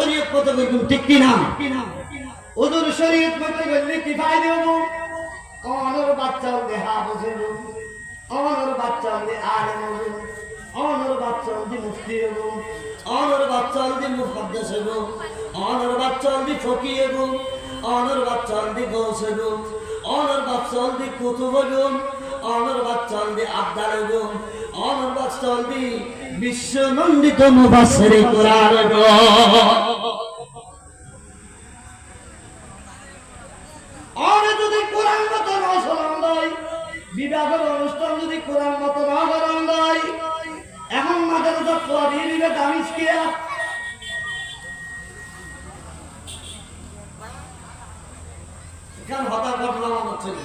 শরীয়ত মতো করবেন ঠিক কিনা? ওদের শরীয়ত মতো করলে কি ফায়দা হব অনর বাচ্চা হলে হা বুঝেব অনর বাচ্চা আরে বুঝেব অনর বাচ্চা মুফতি হব অনর বাচ্চা মুফাদ্দাস হব অনর বাচ্চা ফকি হব অনর বাচ্চা গৌস হব অনর বাচ্চা কুতুব হব অনর বাচ্চা আবদার হব অনর বাচ্চা হলে বিশ্ব নন্দিত মুবাসরে কোরআন অনে যদি কোরআন মতো না শোনান দেয় বিবাহের অনুষ্ঠান যদি কোরআন মতো না করান দেয় এখন মাঝে মাঝে পড়িয়ে দিবে দামিজ কিয়া এখানে হঠাৎ ঘটনা মনে হচ্ছে না।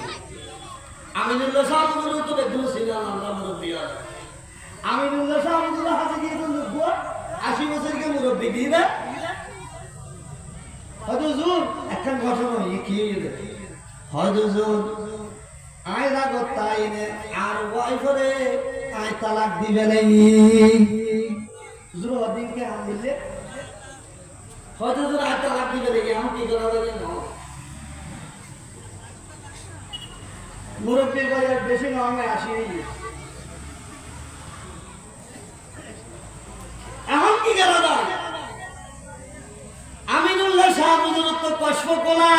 আমিনুল্লাহ সাহেব তো আমরা মুরব্বী লোক আশি বছরকে মুরব্বী হজুর একটা আয় তালাক দিবে নাই। হুজুর হদিনকে আনলে। হজুর আয় তালাক দিবে নাই আমি কি করা যাবে? না মুরব্বীর বাজার বেশি না আমি আসি এখন কি করা যায় আমিনুল্লাহ সাহাবুদুর তো কষ্পকোলা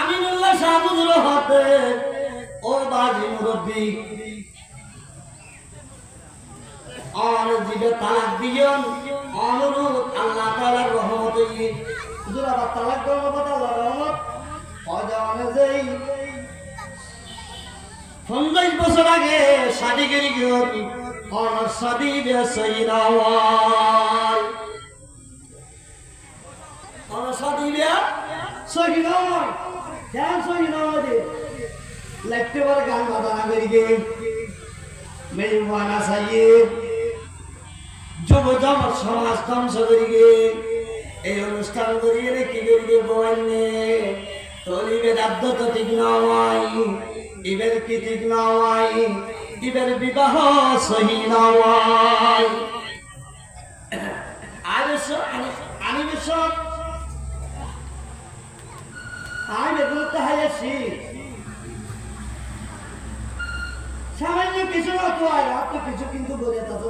আমিনুল্লাহ সাহাবুদুর হতে ও বাজি মুরব্বী। আর দিবে তালাক দিয়ন অনুরোধ আল্লাহ তাআলার রহমতে হুজুর, আবার তালাক দেওয়ার কথা আল্লাহর রহমত? অজানে যেই পঞ্চাশ বছর আগে শাদি গেরি গেল অনার সহিনাওয়াল অনার শাদি রে সহিনাওয়াল লাগতে পারে গান বাজানা করি গে মেহমানা সাহেব যুব জমত সমাজ ধ্বংস করি গে এই অনুষ্ঠান করিয়ে কি করি গে বলনে তলিবে দাব্দ তো ঠিক নয় ইবের কি ঠিক নয় ইবের বিবাহ সহি নয় আর বিশ্ব আমি এগুলো সামান্য কিছু না তো আর তো কিছু কিন্তু বলে তা তো